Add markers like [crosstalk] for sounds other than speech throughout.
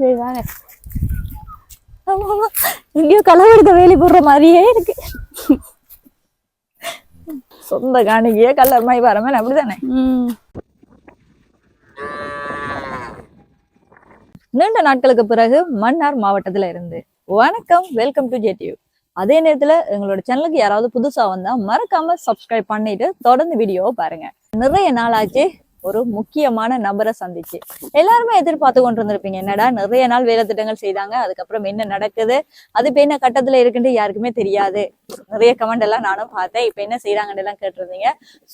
சரி வாங்க களவெடுக்க வேலி போடுற மாதிரியே இருக்கு. சொந்த காணிக்கையே கல்லர் மாதிரி வர மாதிரி அப்படிதானே? நீண்ட நாட்களுக்கு பிறகு மன்னார் மாவட்டத்துல இருந்து. வணக்கம் வெல்கம் டு ஜேடியூ அதே நேரத்துல எங்களோட சேனலுக்கு யாராவது புதுசா வந்தா மறக்காம சப்ஸ்கிரைப் பண்ணிட்டு தொடர்ந்து வீடியோவை பாருங்க. நிறைய நாள் ஆச்சு ஒரு முக்கியமான நபரை சந்திச்சு. எல்லாருமே எதிர்பார்த்து கொண்டு இருந்திருப்பீங்க என்னடா நிறைய நாள் வேலை திட்டங்கள் செய்தாங்க அதுக்கப்புறம் என்ன நடக்குது? அது இப்போ என்ன கட்டத்துல இருக்குன்னு யாருக்குமே தெரியாது. நிறைய கமெண்ட் எல்லாம் நானும் பார்த்தேன். இப்ப என்ன செய்யறாங்கன்னு எல்லாம் கேட்டிருந்தீங்க.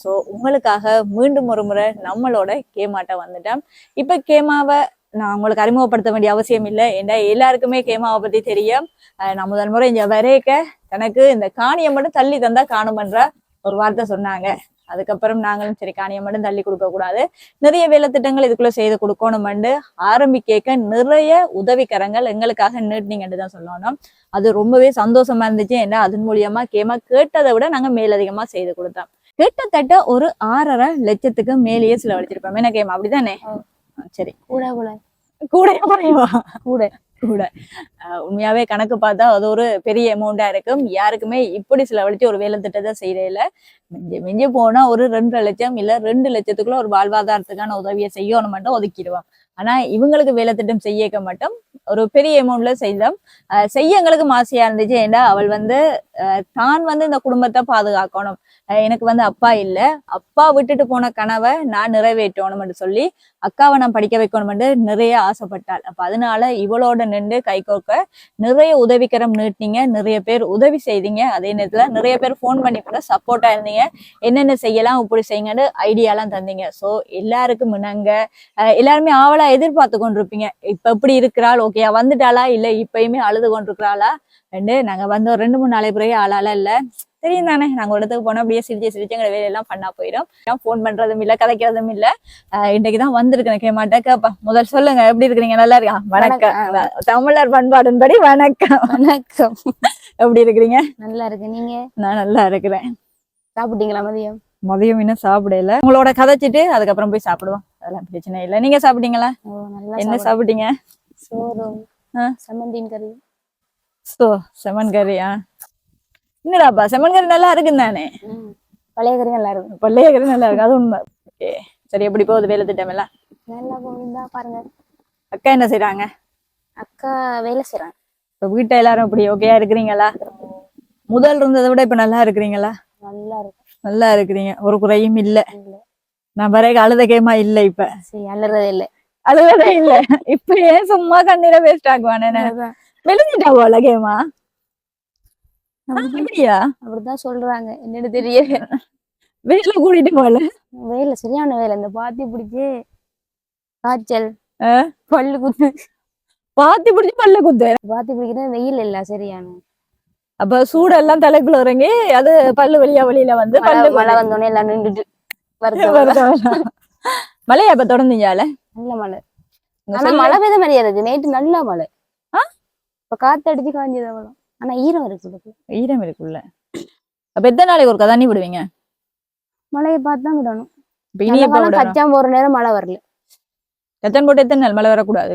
சோ உங்களுக்காக மீண்டும் ஒரு முறை நம்மளோட கேமாட்ட வந்துட்டேன். இப்ப கேமாவை நான் உங்களுக்கு அறிமுகப்படுத்த வேண்டிய அவசியம் இல்லை. ஏன்னா எல்லாருக்குமே கேமாவை பத்தி தெரியும். அஹ் நான் முதல் முறை இங்க வரையக்க எனக்கு இந்த காணியை மட்டும் தள்ளி தந்தா காணுமன்ற ஒரு வார்த்தை சொன்னாங்க. அதுக்கப்புறம் நாங்களும் சரி காணியை மட்டும் தள்ளி கொடுக்க கூடாது. நிறைய வேலை திட்டங்கள் இதுக்குள்ள செய்து கொடுக்கணும்னு ஆரம்பிக்க நிறைய உதவிக்கரங்கள் எங்களுக்காக நீட்டினீங்கன்னு தான் சொல்லணும். அது ரொம்பவே சந்தோஷமா இருந்துச்சு. ஏன்னா அதன் மூலியமா கேமா கேட்டதை விட நாங்க மேலதிகமா செய்து கொடுத்தோம். கிட்டத்தட்ட ஒரு ஆறரை லட்சத்துக்கு மேலேயே செலவழிச்சிருப்போம் என்ன கேமா? அப்படிதானே? சரி. கூட கூட. கூட. கூட. கூட உண்மையாவே கணக்கு பார்த்தா அது ஒரு பெரிய அமௌண்டா இருக்கும். யாருக்குமே இப்படி செலவழிச்சு ஒரு வேலை திட்டத்தை செய்யறதில்ல மிஞ்சி மிஞ்சி போனா ஒரு ரெண்டு லட்சம் இல்ல ரெண்டு லட்சத்துக்குள்ள ஒரு வாழ்வாதாரத்துக்கான உதவியை செய்யணும் மட்டும் ஆனா இவங்களுக்கு வேலை திட்டம் செய்யக்க மட்டும் ஒரு பெரிய அமௌண்ட்ல செய்தோம். செய்ய எங்களுக்கு ஆசையா இருந்துச்சு. ஏன்னா அவள் வந்து தான் வந்து இந்த குடும்பத்தை பாதுகாக்கணும். எனக்கு வந்து அப்பா இல்ல. அப்பா விட்டுட்டு போன கனவை நான் நிறைவேற்றணும்னு சொல்லி அக்காவை நான் படிக்க வைக்கணும்னு நிறைய ஆசைப்பட்டாள். அப்ப அதனால இவளோட நின்று கை கோக்க நிறைய உதவிக்கரம் நீட்டினீங்க. நிறைய பேர் உதவி செய்தீங்க. அதே நேரத்துல நிறைய பேர் ஃபோன் பண்ணி கூட சப்போர்ட்டா இருந்தீங்க. என்னென்ன செய்யலாம் இப்படி செய்யுங்கன்னு ஐடியாலாம் தந்தீங்க. சோ எல்லாருக்கும் இணங்க எல்லாருமே ஆவலா எதிர்பார்த்து கொண்டிருப்பீங்க. இப்ப எப்படி இருக்கிறாள்? ஓகேயா வந்துட்டாளா? இல்ல இப்பயுமே அழுது கொண்டிருக்கிறாளா? ரெண்டு நாங்க வந்து ஒரு ரெண்டு மூணு நாளை பிறகு ஆளால இல்ல. தெரியும் தானே நாங்க ஒரு இடத்துக்கு போனா அப்படியே சிரிச்சு சிரிச்சு எங்க வேலையெல்லாம் பண்ணா போயிடும். ஃபோன் பண்றதும் இல்ல கதைக்கிறதும் இல்ல. ஆஹ் இன்னைக்கு தான் வந்திருக்கேன். கேமாட்ட கேப்பா முதல் சொல்லுங்க. எப்படி இருக்கிறீங்க? நல்லா இருக்கா? வணக்கம். தமிழர் பண்பாடுன்படி வணக்கம். வணக்கம். எப்படி இருக்கிறீங்க? நல்லா இருக்கு நீங்க? நான் நல்லா இருக்கிறேன். சாப்பிட்டீங்களா மதியம்? மதியம் இன்னும் சாப்பிடல. உங்களோட கதைச்சிட்டு அதுக்கப்புறம் போய் சாப்பிடுவோம். அதெல்லாம் பிரச்சனை இல்லை. நீங்க சாப்பிட்டீங்களா? என்ன சாப்பிடு. சாப்பிட்டீங்க? சோறும் ஆ. சம்மந்தின் கறி. சோ செமன் கறியா? என்னடாப்பா செமன் கறி நல்லா இருக்குன்னு தானே? ம். பழைய கறி நல்லா இருக்கும். பள்ளைய கறி நல்லா இருக்கு அது உண்மை. ஓகே சரி எப்படி போகுது வேலை திட்டம் எல்லாம்? நல்லா போகுதா பாருங்க. அக்கா என்ன செய்றாங்க? அக்கா வேலை செய்றாங்க. இப்ப வீட்டை எல்லாரும் இப்படி ஓகேயா இருக்கிறீங்களா? முதல் இருந்ததை விட இப்ப நல்லா இருக்கிறீங்களா? நல்லா இருக்கும் நல்லா இருக்கிறீங்க ஒரு குறையும் இல்ல. நான் வரைக்கும் அழுத கேமா இல்ல இப்ப. சரி அலறதே இல்ல. அழுதே இல்ல. இப்ப ஏன் சும்மா கண்ணீரை வேஸ்ட் ஆக்குவானே வெளிஞ்சிட்டா போல கேமா அப்படியா? அப்படிதான் சொல்றாங்க. என்னன்னு தெரியல. வேலை கூட்டிட்டு போல வேலை சரியான வேலை இந்த பாத்தி பிடிச்சு காய்ச்சல்? பல்லு குத்து. பாத்தி பிடிச்சி பல்ல குத்து. பாத்தி பிடிக்கிறது வெயில் இல்ல சரியான. அப்ப சூடெல்லாம் தலைக்குள்ள இறங்கி அது பல்லு வழியா வெளியில வந்து பல்லு மழை வந்தோடனே எல்லாம் நின்றுட்டு. மழையா இப்ப தொடர்ந்தீங்களால நல்ல மழை. ஆனா மழை பெய்த மாதிரியா இருக்கு நேற்று நல்ல மழை? இப்ப காத்தடிச்சு காஞ்சது அவ்வளவு. ஆனா ஈரம் இருக்கு. ஈரம் இருக்குள்ள அப்ப எத்தனை நாளைக்கு ஒரு தண்ணி விடுவீங்க மழையை பார்த்து தான் விடணும். கச்சான் போற நேரம் மழை வரல. கச்சன் போட்டு எத்தனை நாள் மழை வரக்கூடாது?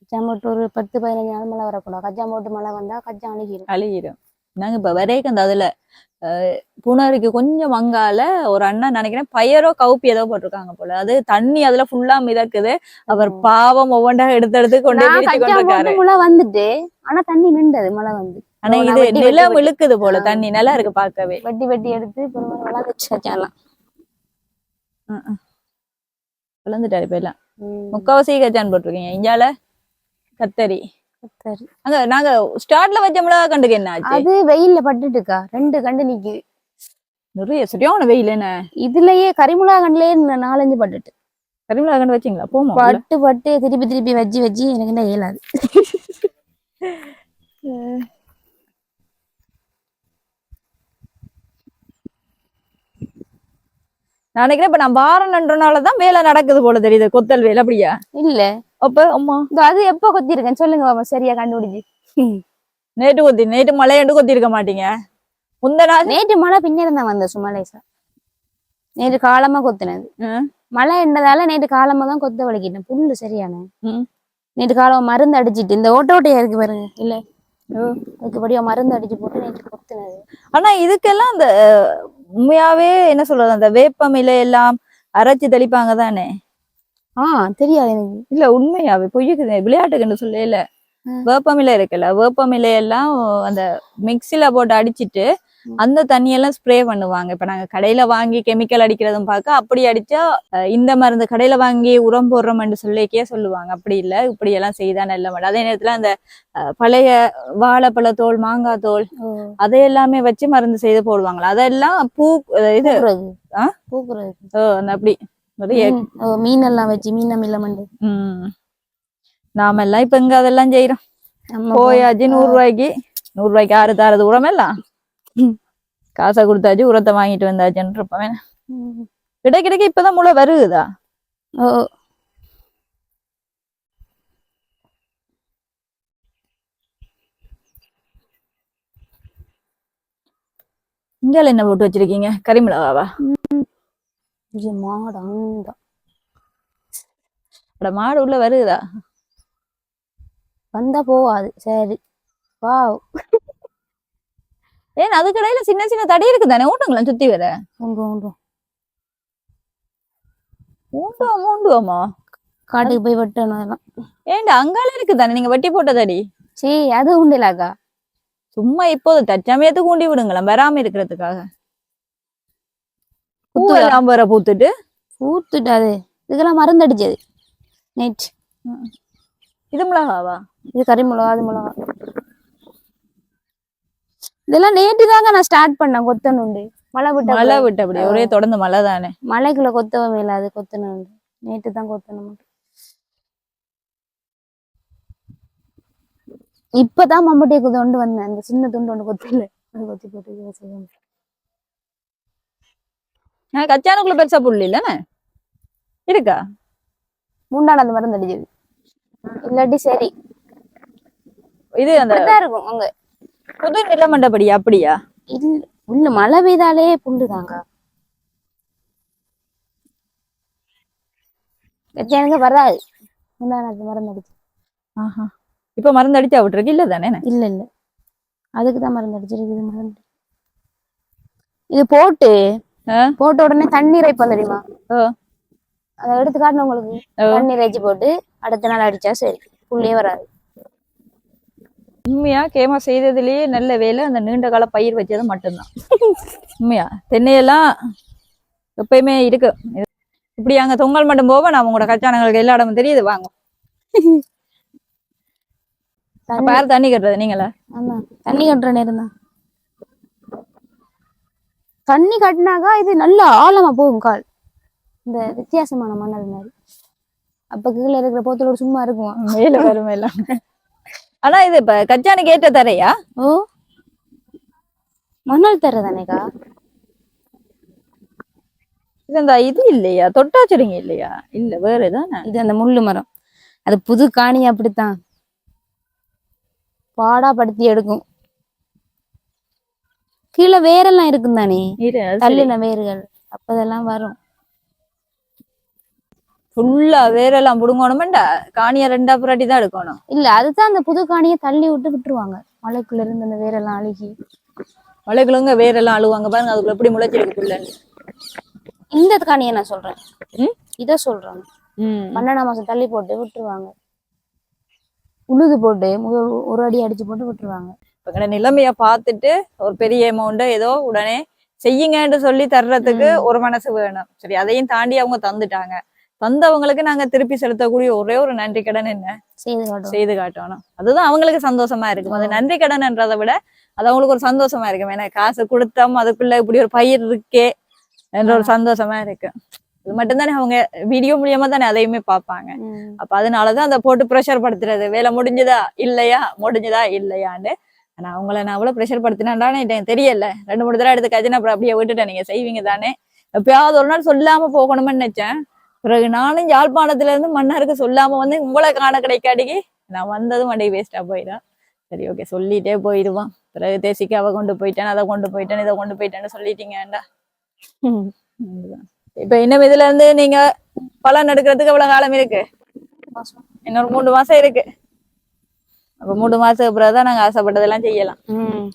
கச்சான் போட்டு ஒரு பத்து பதினஞ்சு நாள் மழை வரக்கூடாது. கச்சான் போட்டு மழை வந்தா கச்சான் அழுகிரும். அழுகிடும் நாங்க இப்ப வரைக்கும் அந்த அதுல அஹ், புணருக்கு கொஞ்சம் மங்கால ஒரு அண்ணன் நினைக்கிறேன் பயரோ கவுப்பி ஏதோ போட்டிருக்காங்க போல. அது தண்ணி அதுல ஃபுல்லா மிதக்குது. அவர் பாவம் ஒவ்வொன்றா எடுத்து எடுத்து கொண்டு மழை வந்துட்டு ஆனா தண்ணி நின்றது மழை வந்து. ஆனா இது நிலம். இழுக்குது போல. தண்ணி நல்லா இருக்கு பார்க்கவே. வெட்டி வெட்டி எடுத்து கச்சான்லாம் விழுந்துட்டாரு இப்ப எல்லாம். ம், முக்காவாசி கச்சான் போட்டிருக்கீங்க இஞ்சால? கத்தரி. சரி. அங்க நாங்க ஸ்டார்ட்ல வச்ச மிளகா கண்டுக்கு என்ன ஆச்சு? அது வெயில்ல பட்டுட்டுக்கா. ரெண்டு கண்டு நிக்குது. நிறைய சரியான வெயில் என்ன? இதுலயே கரிமுலா கண்டுலயே நாலஞ்சு பட்டுட்டு. கரிமிளகா கண்டு வச்சீங்களா? போமா? பட்டு பட்டு திருப்பி திருப்பி வச்சு வச்சு எனக்கு என்ன இயலாது [laughs] நான் நினைக்கிறேன் இப்ப நான் வாரம்ன்றனாலதான் வேலை நடக்குது போல தெரியுது கொத்தல் வேலை அப்படியா? இல்ல. அப்ப அம்மா. அது எப்ப கொத்தி இருக்கேன் சொல்லுங்க பாப்பா சரியா கண்டுபிடிச்சு. நேற்று கொத்தி நேற்று மழையண்டு கொத்தி இருக்க மாட்டீங்க. முந்த நாள் நேற்று மழை பின்னாடி தான் வந்த சும்மா லேசா நேற்று காலமா கொத்துனது. மழை என்னதால நேற்று காலமா தான் கொத்த வலிக்கிட்டேன். புல்லு சரியான. நேற்று காலம் மருந்து அடிச்சிட்டு இந்த ஓட்ட ஓட்டையா இருக்கு பாருங்க இல்ல? அதுக்குபடியா மருந்து அடிச்சு போட்டு நேற்று கொத்துனது. ஆனா இதுக்கெல்லாம் அந்த உண்மையாவே என்ன சொல்றது அந்த வேப்பமிலை எல்லாம் அரைச்சு தெளிப்பாங்க தானே ஆ தெரியாது எனக்கு இல்ல உண்மையாவே பொய்யுக்குது விளையாட்டுக்குன்னு சொல்லல. வேப்பமிலை இருக்குல்ல வேப்பமிலை எல்லாம் அந்த மிக்சில போட்டு அடிச்சிட்டு. அந்த தண்ணியெல்லாம் ஸ்ப்ரே பண்ணுவாங்க. இப்ப நாங்க கடையில வாங்கி கெமிக்கல் அடிக்கிறதும் பார்க்க அப்படி அடிச்சா இந்த மருந்து கடையில வாங்கி உரம் போடுறோம்னு சொல்லிக்கே சொல்லுவாங்க. அப்படி இல்ல இப்படி எல்லாம் செய்தா நல்ல மாட்டேன் அதே நேரத்துல அந்த பழைய வாழைப்பழ தோல் மாங்காய் தோல் அதை எல்லாமே வச்சு மருந்து செய்து போடுவாங்களா? அதெல்லாம் பூ இது அப்படி. மீன், எல்லாம் வச்சு மீன் அமில மண்டு. ம். நாமெல்லாம் இப்ப இங்க அதெல்லாம் செய்யறோம் போயாச்சு நூறு ரூபாய்க்கு. நூறு ரூபாய்க்கு ஆறு தாரது உரம் எல்லாம். ம். காசை கொடுத்தாச்சு உரத்தை வாங்கிட்டு வந்தாச்சுன்னு இருப்பவன் ம். கிடை கிடைக்க இப்பதான் முளை வருகுதா? ஓ. இங்கால என்ன போட்டு வச்சிருக்கீங்க? கரிமிளகாவா இது மாடு மாடு உள்ள வருகுதா? வந்தா போவாது சரி வாவ் ஏன் அது கடையில சின்ன சின்ன தடி இருக்குதானே? ஊட்டுங்களா சுத்தி வர உண்டு உண்டு. ஊண்டுவோம் ஊண்டுவோமா காட்டுக்கு போய் வெட்டணும் அதெல்லாம். ஏன்டா அங்கால இருக்குதானே? நீங்க வெட்டி போட்ட தடி? சீ அது உண்டுலாக்கா சும்மா இப்போது தற்சமயத்துக்கு ஊண்டி விடுங்களேன் வராம இருக்கிறதுக்காக. பூ குத்துதா? எல்லாம் வர பூத்துட்டு. ஊத்துட்டு அது. இதுக்கெல்லாம் மருந்து அடிச்சது. நைட். இது மிளகாவா? இது கறி மிளகா அது மிளகா. இதெல்லாம் நேற்று தாங்க நான் ஸ்டார்ட் பண்ணேன் கொத்தணுண்டு மழை விட்ட மழை விட்டு அப்படி ஒரே தொடர்ந்து மழை தானே. மலைக்குள்ள கொத்தவும் இல்லை அது கொத்தணுண்டு நேற்று தான் கொத்தணும் இப்பதான் மம்பட்டியை கொண்டு வந்தேன். அந்த சின்ன துண்டு ஒன்று கொத்தல. அது கொத்தி போட்டு நான் கச்சானுக்குள்ள பெருசா புள்ளி இல்லைன்னு இருக்கா? மூண்டான அந்த மருந்து அடிச்சது இல்லாட்டி சரி. இது அந்த இருக்கும் அங்க. புது நிலமண்டபடி அப்படியா? இல்ல உள்ள மழை பெய்தாலே புல்லுதாங்க எனக்கு வராது. முந்தானத்து மருந்து அடிச்சு ஆஹா. இப்ப மருந்து அடிச்சா விட்டுருக்கு? இல்ல தானே இல்ல இல்ல. அதுக்கு தான் மருந்து அடிச்சிருக்கு இது மருந்து இது போட்டு? போட்ட உடனே தண்ணீர் வைப்போம் தெரியுமா. அதை எடுத்து காட்டணும் உங்களுக்கு. தண்ணீர் வச்சு போட்டு அடுத்த நாள் அடிச்சா சரி. புள்ளியே வராது. உண்மையா கேமா செய்ததுலயே நல்ல வேலை அந்த நீண்ட கால பயிர் வச்சது மட்டும்தான். உண்மையா? தென்னையெல்லாம் எப்பயுமே இருக்கு. இப்படி அங்க தொங்கல் மட்டும் போக நான் உங்களோட கச்சானங்களுக்கு எல்லா இடமும் தெரியுது. வாங்க. பாரு தண்ணி கட்டுறது? நீங்களா? ஆமா. தண்ணி கட்டுற நேரம் தான். தண்ணி கட்டினாக்கா இது நல்ல ஆழமா போகும் கால். இந்த வித்தியாசமான மணல் மாதிரி. அப்ப கீழே இருக்கிற போத்தலோட சும்மா இருக்குமா. மேல வரும் எல்லாம். ஆனா இது இப்ப கச்சானுக்கு ஏற்ற தரையா? ஓ. மணல் தர தானேக்கா? இது அந்த இது இல்லையா? தொட்டாச்சுரிங்க இல்லையா? இல்ல வேற தானே இது அந்த முள்ளு மரம். அது புது காணி அப்படித்தான். பாடா படுத்தி எடுக்கும். கீழே வேரெல்லாம் இருக்கும் தானே தள்ளின வேர்கள். அப்பதெல்லாம் வரும். ஃபுல்லா வேரெல்லாம் புடுங்கணுமெண்டா? காணிய ரெண்டா புராட்டி தான் எடுக்கணும். இல்ல அதுதான் அந்த புது காணியை தள்ளி விட்டு விட்டுருவாங்க. மலைக்குள்ள இருந்து அந்த வேரெல்லாம் அழுகி. மலைக்குள்ளங்க வேரெல்லாம் அழுவாங்க பாருங்க அதுக்குள்ள எப்படி முளைச்சிருக்கு புல்லன்னு இந்த காணியை நான் சொல்றேன்? இத சொல்றேன். பன்னெண்டாம் மாசம் தள்ளி போட்டு விட்டுருவாங்க. உழுது போட்டு முதல் ஒரு அடி அடிச்சு போட்டு விட்டுருவாங்க. இப்ப நிலைமைய பார்த்துட்டு ஒரு பெரிய அமௌண்ட் ஏதோ உடனே செய்யுங்கன்னு சொல்லி தர்றதுக்கு. ஒரு மனசு வேணும். சரி அதையும் தாண்டி அவங்க தந்துட்டாங்க. தந்தவங்களுக்கு நாங்க திருப்பி செலுத்தக்கூடிய ஒரே ஒரு நன்றி கடன் என்ன? செய்து காட்டணும். அதுதான் அவங்களுக்கு சந்தோஷமா இருக்கும். அது நன்றி கடன்ன்றதை விட அது அவங்களுக்கு ஒரு சந்தோஷமா இருக்கும். ஏன்னா காசு கொடுத்தோம் அதுக்குள்ள இப்படி ஒரு பயிர் இருக்கே என்ற ஒரு சந்தோஷமா இருக்கு இது மட்டும்தானே அவங்க வீடியோ மூலியமா தானே அதையுமே பார்ப்பாங்க. அப்ப அதனாலதான் அதை போட்டு ப்ரெஷர் படுத்துறது. வேலை முடிஞ்சதா? இல்லையா? முடிஞ்சதா? இல்லையான்னு. ஆனா அவங்கள நான் அவ்வளவு ப்ரெஷர் படுத்தினான்னு எனக்கு தெரியல. ரெண்டு மூணு தடவை எடுத்து கஜினா அப்புறம் அப்படியே விட்டுட்டேன். நீங்க செய்வீங்க தானே எப்பயாவது ஒரு நாள் சொல்லாம போகணும்னு நினைச்சேன். பிறகு நானும் யாழ்ப்பாணத்துல இருந்து மன்னாருக்கு சொல்லாம வந்து உங்களை காண கிடைக்காடிக்கு நான் வந்ததும் வண்டி வேஸ்டா போயிடும். சரி ஓகே சொல்லிட்டே போயிடுவான். பிறகு தேசிக்காவை கொண்டு போயிட்டேன் அதை கொண்டு போயிட்டேன் இதை கொண்டு போயிட்டேன்னு சொல்லிட்டீங்கடா ம். இப்ப இன்னும் இதுல இருந்து நீங்க பலன் எடுக்கிறதுக்கு எவ்வளவு காலம் இருக்கு. இன்னொரு மூணு மாசம் இருக்கு. அப்ப மூணு மாசத்துக்கு பிறகுதான் நாங்க ஆசைப்பட்டதெல்லாம் செய்யலாம். ம்.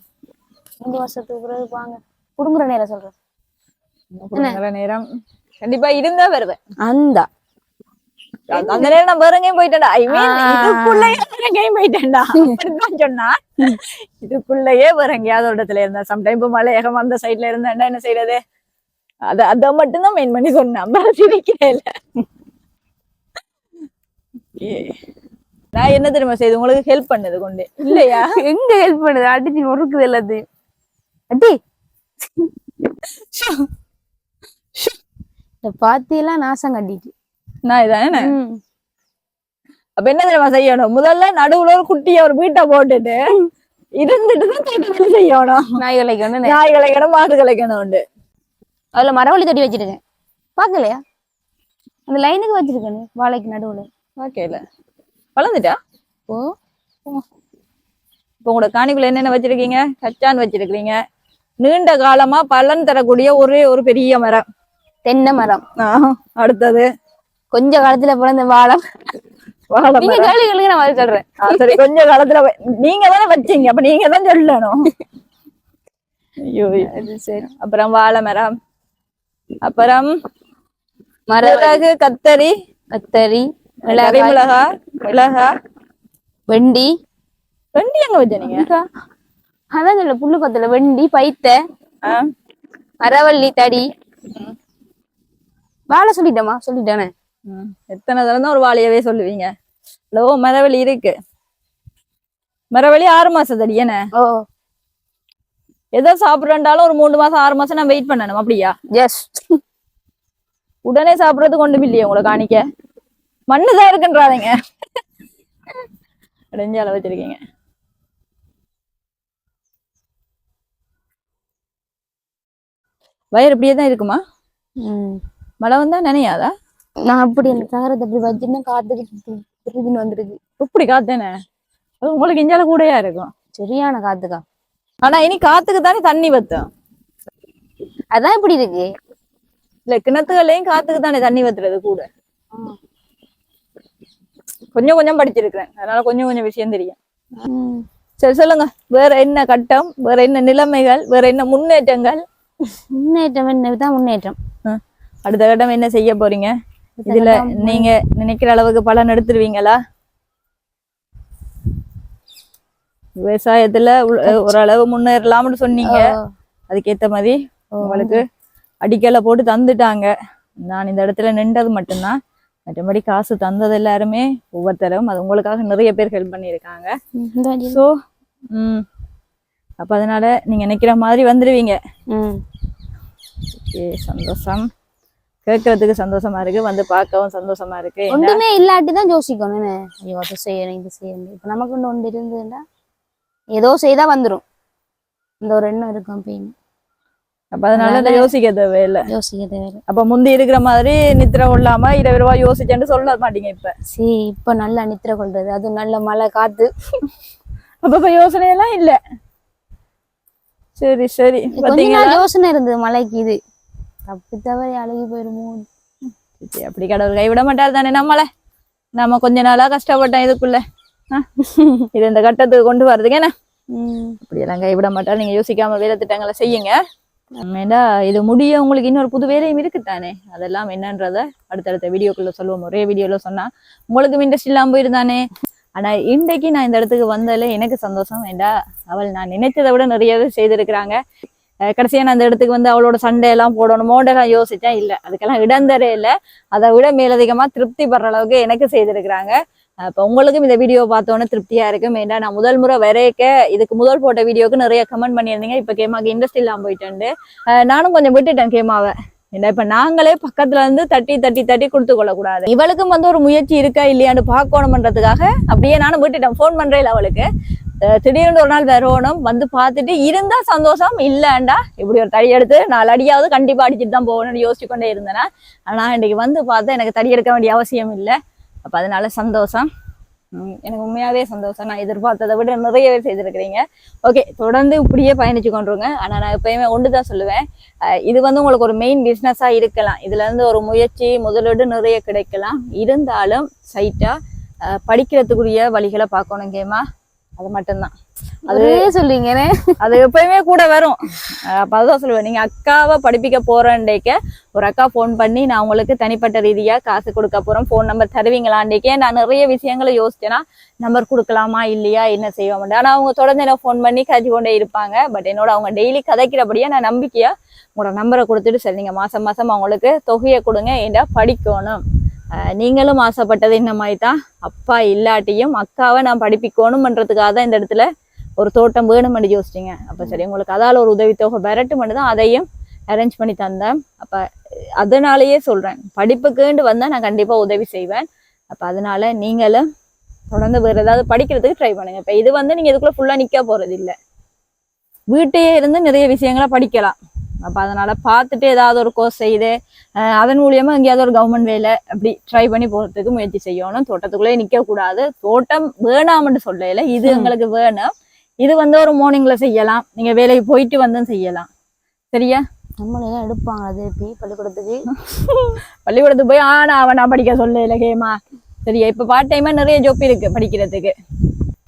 ரெண்டு வருஷத்துக்கு பிறகு வாங்க. குடுங்குற நேரம் சொல்றேன். நேரம். கண்டிப்பா இருந்தா வருவேன். அந்த. அந்த நேரம் நான் வேற எங்கேயும் போயிட்டேன்டா. ஐ மீன். இதுக்குள்ளேயே வேற எங்கேயும் போயிட்டேன்டா. [laughs] அப்படிதான் சொன்னா. இதுக்குள்ளேயே வேற எங்கேயாவது ஒரு இடத்துல இருந்தா சம்டைம் இப்போ மலையகம் அந்த சைட்ல இருந்தாண்டா என்ன செய்யறது அத அத மட்டும்தான் மெயின் பண்ணி சொன்னேன். வேற சிரிக்கிறே இல்ல Okay. நான் என்ன தெரியுமா செய்து உங்களுக்கு ஹெல்ப் பண்ணது கொண்டு. இல்லையா? எங்க ஹெல்ப் பண்ணுது? அடிச்சு நொறுக்குது எல்லாத்தையும். அடி. இந்த பாத்தியெல்லாம் நாசம் கட்டிட்டு. நான் இதானே. அப்ப என்ன தெரியுமா செய்யணும்? முதல்ல நடுவுல ஒரு குட்டிய ஒரு வீட்டை போட்டுட்டு இருந்துட்டு தான் தோட்டத்துல செய்யணும். நாய் விளைக்கணும் நாய் கலைக்கணும் மாடு கலைக்கணும் உண்டு. அதுல மரவள்ளி தட்டி வச்சிருக்கேன். பாக்கலையா அந்த லைனுக்கு வச்சிருக்கேன் வாழைக்கு நடுவுல. ஓகேல வளர்ந்துட்டா? ஓ இப்போ உங்களோட காணிக்குள்ள என்னென்ன வச்சிருக்கீங்க? கச்சான் வச்சிருக்கீங்க நீண்ட காலமா பலன் தரக்கூடிய ஒரே ஒரு பெரிய மரம். தென்னை மரம். அடுத்தது. கொஞ்ச காலத்துல பிறந்த வாழை. வாழை நீங்க மரம். கேள்வி கேளுங்க நான் பதில் சொல்றேன். சரி கொஞ்ச காலத்துல நீங்க தானே வச்சீங்க அப்ப நீங்க தான் சொல்லணும். ஐயோ அது சரி. அப்புறம் வாழை மரம். அப்புறம் மரம் மிளகு கத்தரி. கத்தரி மிளகாய். மிளகா மிளகா. வெண்டி. வெண்டி எங்க வச்சீங்க அதான் சொல்ல புல்லு கொத்தல வெண்டி பைத்த? மரவள்ளி தடி. வாழை சொல்லிட்டேமா சொல்லிட்டேனே. எத்தனை தடவை தான் ஒரு வாழையவே சொல்லுவீங்க? லோ மரவள்ளி இருக்கு. மரவள்ளி ஆறு மாசம் தடி என்ன? ஓ. எதை சாப்பிட்றேன்டாலும் ஒரு மூணு மாசம் ஆறு மாசம் நான் வெயிட் பண்ணணும் அப்படியா? எஸ் உடனே சாப்பிடறது கொண்டு இல்லையே உங்களை காணிக்க. மண்ணுதான் இருக்குன்றாதீங்க. அடைஞ்சால வச்சிருக்கீங்க. வயிறு இப்படியே தான் இருக்குமா மழை வந்தா நினையாதா? நான் அப்படி அந்த தகரத்தை அப்படி வச்சிருந்தா காத்துக்கு வந்துருக்கு இப்படி காத்தேனே? அது உங்களுக்கு இஞ்சால கூடயா இருக்கும். சரியான காத்துக்கா. ஆனா இனி காத்துக்கு தானே தண்ணி வத்தும். அதான் இப்படி இருக்கு. இல்ல கிணத்துகள்லயும் காத்துக்கு தானே தண்ணி வத்துறது கூட. கொஞ்சம் கொஞ்சம் படிச்சிருக்கிறேன். அதனால கொஞ்சம் கொஞ்சம் விஷயம் தெரியும். சரி சொல்லுங்க. வேற என்ன கட்டம்? வேற என்ன நிலைமைகள்? வேற என்ன முன்னேற்றங்கள்? முன்னேற்றம் என்னதான் முன்னேற்றம். அடுத்த கட்டம் என்ன செய்ய போறீங்க? இதுல நீங்க நினைக்கிற அளவுக்கு பலன் எடுத்துருவீங்களா? விவசாயத்துல ஓரளவு முன்னேறலாம்னு சொன்னீங்க. அதுக்கேத்த மாதிரி உங்களுக்கு அடிக்கலை போட்டு தந்துட்டாங்க. நான் இந்த இடத்துல நின்றது மட்டும்தான். மற்றபடி காசு தந்தது எல்லாருமே ஒவ்வொருத்தரும். அது உங்களுக்காக நிறைய பேர் ஹெல்ப் பண்ணியிருக்காங்க. ஸோ ம். அப்போ அதனால நீங்க நினைக்கிற மாதிரி வந்துடுவீங்க. ஓகே சந்தோஷம். கேட்கறதுக்கு சந்தோஷமா இருக்கு வந்து பார்க்கவும் சந்தோஷமா இருக்கு. ஒன்றுமே இல்லாட்டி தான் யோசிக்கணும் என்ன? ஐயோ அதை செய்யணும் இது செய்யணும். இப்ப நமக்கு ஒன்று ஒன்று இருந்ததுன்னா ஏதோ செய்தா வந்துரும். இந்த ஒரு எண்ணம் இருக்கும் அப்படின்னு அப்ப அதனால யோசிக்க தேவையில்லை. யோசிக்க தேவையில்லை. அப்ப முந்தி இருக்கிற மாதிரி நித்திர கொள்ளாம இருபது ரூபாய் யோசிச்சேன்னு சொல்ல மாட்டீங்க இப்ப? சரி இப்ப நல்லா நித்திர கொள்றது. அது நல்ல மழை காத்து. அப்ப இப்ப யோசனை எல்லாம் இல்ல. சரி சரி. யோசனை இருந்தது மழைக்கு இது. தப்பி தவறி அழுகி போயிருமோ? அப்படி கடவுள் கைவிட மாட்டார் தானே நம்மள. நாம கொஞ்ச நாளா கஷ்டப்பட்டோம் இதுக்குள்ள? இது இந்த கட்டத்துக்கு கொண்டு வர்றதுக்கு என்ன. அப்படியெல்லாம் கைவிட மாட்டார். நீங்க யோசிக்காம வேலை திட்டங்களை செய்யுங்க. ஏண்டா இது முடிய உங்களுக்கு இன்னொரு புது வேலையும் இருக்குத்தானே அதெல்லாம் என்னன்றத அடுத்தடுத்த வீடியோக்குள்ள சொல்லுவோம். ஒரே வீடியோல சொன்னா உங்களுக்கு இன்ட்ரெஸ்ட் இல்லாம போயிருந்தானே. ஆனா இன்றைக்கு நான் இந்த இடத்துக்கு வந்ததுல எனக்கு சந்தோஷம். வேண்டா அவள் நான் நினைச்சதை விட நிறையவே செய்திருக்கிறாங்க. கடைசியாக நான் அந்த இடத்துக்கு வந்து அவளோட சண்டை எல்லாம் போடணும் இல்லை அதுக்கெல்லாம் இடந்தரே இல்லை. அதை விட மேலதிகமாக திருப்தி படுற அளவுக்கு எனக்கு செய்திருக்கிறாங்க. இப்போ உங்களுக்கும் இந்த வீடியோ பார்த்தோன்னே திருப்தியாக இருக்கும் ஏன்னா நான் முதல் முறை வரைக்க இதுக்கு முதல் போட்ட வீடியோக்கு நிறைய கமெண்ட் பண்ணியிருந்தீங்க. இப்போ கேமாக்கு இன்ட்ரெஸ்ட் இல்லாமல் போயிட்டேன் நானும் கொஞ்சம் விட்டுட்டேன் கேமாவை. ஏன்னா இப்ப நாங்களே பக்கத்துல இருந்து தட்டி தட்டி தட்டி கொடுத்து கொள்ளக்கூடாது. இவளுக்கும் வந்து ஒரு முயற்சி இருக்கா இல்லையான்னு பார்க்கணும்ன்றதுக்காக அப்படியே நானும் விட்டுட்டேன். ஃபோன் பண்றேன் அவளுக்கு. திடீர்னு ஒரு நாள் வரணும் வந்து பார்த்துட்டு இருந்தா சந்தோஷம் இல்லைண்டா இப்படி ஒரு தடி எடுத்து நாலு அடியாவது கண்டிப்பா அடிச்சுட்டு தான் போகணும்னு யோசிச்சு கொண்டே இருந்தேனா ஆனா இன்னைக்கு வந்து பார்த்தா எனக்கு தடி எடுக்க வேண்டிய அவசியம் இல்லை. அப்போ அதனால சந்தோஷம். எனக்கு உண்மையாவே சந்தோஷம். நான் எதிர்பார்த்ததை விட நிறையவே செய்திருக்கிறீங்க. ஓகே தொடர்ந்து இப்படியே பயணிச்சு கொண்டுருங்க. ஆனால் நான் எப்பயுமே ஒன்று தான் சொல்லுவேன். இது வந்து உங்களுக்கு ஒரு மெயின் பிஸ்னஸாக இருக்கலாம். இதுல இருந்து ஒரு முயற்சி முதலீடு நிறைய கிடைக்கலாம். இருந்தாலும் சைட்டா படிக்கிறதுக்குரிய வழிகளை பார்க்கணும் கேமா அது மட்டும்தான். அதே சொல்றீங்கண்ணே அது எப்பயுமே கூட வரும். அப்ப அதுதான் சொல்லுவேன். நீங்க அக்காவை படிப்பிக்க போறேன்டேக்க ஒரு அக்கா ஃபோன் பண்ணி நான் உங்களுக்கு தனிப்பட்ட ரீதியா காசு கொடுக்க போறேன் ஃபோன் நம்பர் தருவீங்களாண்டேக்கே நான் நிறைய விஷயங்களை யோசிச்சேன்னா நம்பர் கொடுக்கலாமா இல்லையா என்ன செய்வோம் ஆனா அவங்க தொடர்ந்து என்ன ஃபோன் பண்ணி கதைச்சு கொண்டே இருப்பாங்க. பட் என்னோட அவங்க டெய்லி கதைக்கிறபடியா நான் நம்பிக்கையா உங்களோட நம்பரை கொடுத்துட்டு சரி நீங்க மாசம் மாசம் அவங்களுக்கு தொகையை கொடுங்க ஏண்டா படிக்கணும். நீங்களும் ஆசைப்பட்டது இந்த மாதிரி தான் அப்பா இல்லாட்டியும் அக்காவை நான் படிப்பிக்கணும்ன்றதுக்காக தான் இந்த இடத்துல ஒரு தோட்டம் வேணும்னு யோசிச்சிங்க. அப்போ சரி உங்களுக்கு அதால ஒரு உதவித்தொகை விரட்டுமெண்டு தான் அதையும் அரேஞ்ச் பண்ணி தந்தேன். அப்போ அதனாலயே சொல்றேன் படிப்புக்குண்டு வந்தால் நான் கண்டிப்பாக உதவி செய்வேன். அப்போ அதனால நீங்களும் தொடர்ந்து வேறு ஏதாவது படிக்கிறதுக்கு ட்ரை பண்ணுங்க. இப்போ இது வந்து நீங்க இதுக்குள்ளே ஃபுல்லாக நிற்க போகிறது இல்லை வீட்டையே இருந்து நிறைய விஷயங்களை படிக்கலாம். அப்ப அதனால பார்த்துட்டு ஏதாவது ஒரு கோர்ஸ் செய்து அதன் மூலியமா எங்கேயாவது ஒரு கவர்மெண்ட் வேலை அப்படி ட்ரை பண்ணி போறதுக்கு முயற்சி செய்யணும். தோட்டத்துக்குள்ளே நிக்க கூடாது தோட்டம் வேணாம்னு சொல்லல. இது. எங்களுக்கு வேணும். இது வந்து ஒரு மார்னிங்ல செய்யலாம். நீங்க வேலைக்கு போயிட்டு வந்தும் செய்யலாம். சரியா? நம்மளெல்லாம் எடுப்பாங்க. திருப்பி பள்ளிக்கூடத்துக்கு? [laughs] பள்ளிக்கூடத்துக்கு போய் ஆனா அவன் நான் படிக்க சொல்லல ஹேமா. சரியா? இப்ப பார்ட் டைமா நிறைய ஜாப் இருக்கு படிக்கிறதுக்கு.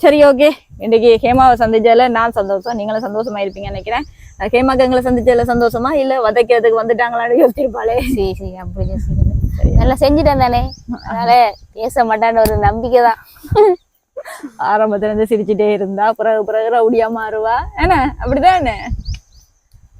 சரி ஓகே இன்னைக்கு ஹேமாவை சந்திச்சதுல நான் சந்தோஷம். நீங்களும் சந்தோஷமா இருப்பீங்கன்னு நினைக்கிறேன். அஹ் ஹேமாக்கு எங்களை சந்திச்சதுல சந்தோஷமா? இல்ல வதைக்கிறதுக்கு வந்துட்டாங்களான்னு யோசிச்சிருப்பாளே. சரி சரி அப்படி நல்லா செஞ்சுட்டேன் தானே. அதனால பேச மாட்டான்னு ஒரு நம்பிக்கை தான். ஆரம்பத்துல இருந்து சிரிச்சுட்டே இருந்தா பிறகு பிறகு ரவுடியா மாறுவா. என்ன? அப்படிதானே?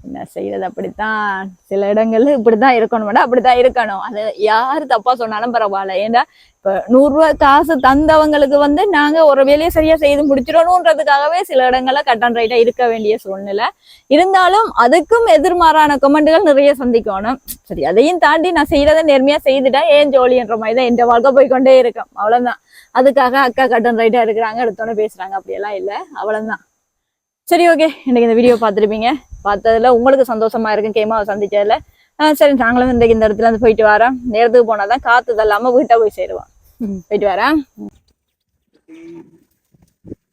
என்ன செய்யறது? அப்படித்தான். சில இடங்கள்ல இப்படித்தான் இருக்கணும் மேடம். அப்படித்தான் இருக்கணும். அது யாரு தப்பா சொன்னாலும் பரவாயில்ல. ஏன்டா இப்ப நூறுரூவா காசு தந்தவங்களுக்கு வந்து நாங்க ஒரு வேலையை சரியா செய்து முடிச்சிடணும்ன்றதுக்காகவே சில இடங்கள்ல கட்டன் ரைட்டா இருக்க வேண்டிய சூழ்நிலை. இருந்தாலும் அதுக்கும் எதிர்மாறான கமெண்ட்கள் நிறைய சந்திக்கணும் சரி அதையும் தாண்டி நான் செய்யறதை நேர்மையா செய்துட்டேன் ஏன் ஜோலின்ற மாதிரி தான் என் வாழ்க்கை போய்கொண்டே இருக்கும். அவ்வளவுதான். அதுக்காக அக்கா கட்டன் ரைட்டா இருக்கிறாங்க அடுத்தோட பேசுறாங்க. அப்படியெல்லாம் இல்லை. அவ்வளவுதான். சரி ஓகே இன்னைக்கு இந்த வீடியோ பார்த்துருப்பீங்க. பார்த்ததுல உங்களுக்கு சந்தோஷமா இருக்கும். கேமாவை சந்திச்சதுல. ஆஹ் சரி நாங்களும் இன்றைக்கு இந்த இடத்துல இருந்து போயிட்டு வரோம். நேரத்துக்கு போனாதான் காத்து தள்ளாம வீட்டை போய் சேருவோம். போயிட்டு வரேன்.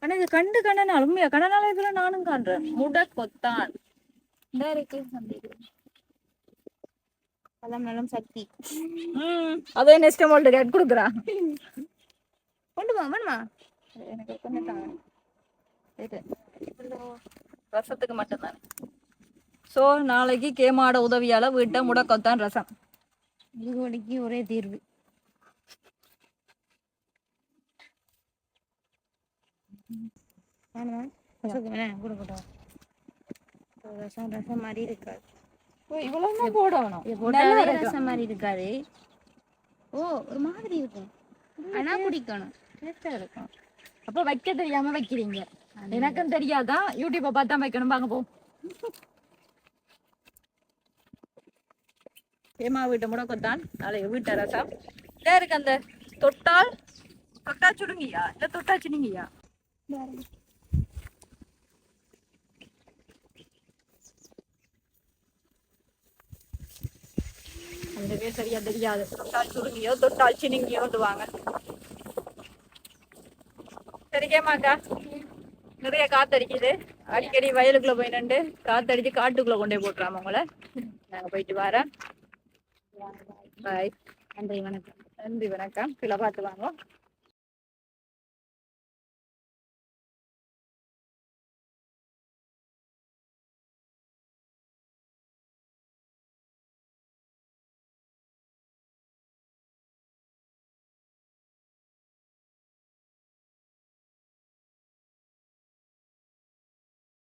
ஆனா இது கண்டு கண்ணனால உண்மையா கண்ணனால இதுல நானும் காண்றேன். முட கொத்தான் இருக்கு பழம் நலம் சக்தி. ம் அதே நெக்ஸ்ட் அமௌண்ட் கேட் கொடுக்குறா. கொண்டு போ வேணுமா எனக்கு தாங்க. இது ரசத்துக்கு மட்டும்தான். ஸோ நாளைக்கு கேமாட உதவியால வீட்டை முடக்கத்தான் ரசம். இதுவரைக்கும் ஒரே தீர்வு. ரசம் ரசம் மாதிரி இருக்காது. இவ்வளவு போடணும். ரசம் மாதிரி இருக்காது. ஓ ஒரு மாதிரி இருக்கும். ஆனா குடிக்கணும். டேஸ்டா இருக்கும். அப்ப வைக்க தெரியாம வைக்கிறீங்க. எனக்கும் தெரியாதான் யூடியூப்பை பார்த்தா வைக்கணும். வாங்க போ. ஏமா வீட்டு முடக்கத்தான் நாளைக்கு வீட்டு ரசம் இதா இருக்கு அந்த தொட்டால்? தொட்டா சுடுங்கியா இல்ல தொட்டா சிடுங்கியா அந்த பேர் சரியா தெரியாது. தொட்டால் சுடுங்கியோ தொட்டால் சினுங்கியோண்டுவாங்க சரிக்கேமாக்கா நிறைய காத்தடிக்குது. அடிக்கடி வயலுக்குள்ள போய் நின்று காத்தடிச்சு காட்டுக்குள்ள கொண்டே போட்டுறாம உங்களை நாங்க போயிட்டு வரேன். பாய் நன்றி வணக்கம். நன்றி வணக்கம். கீழே பார்த்து வாங்க.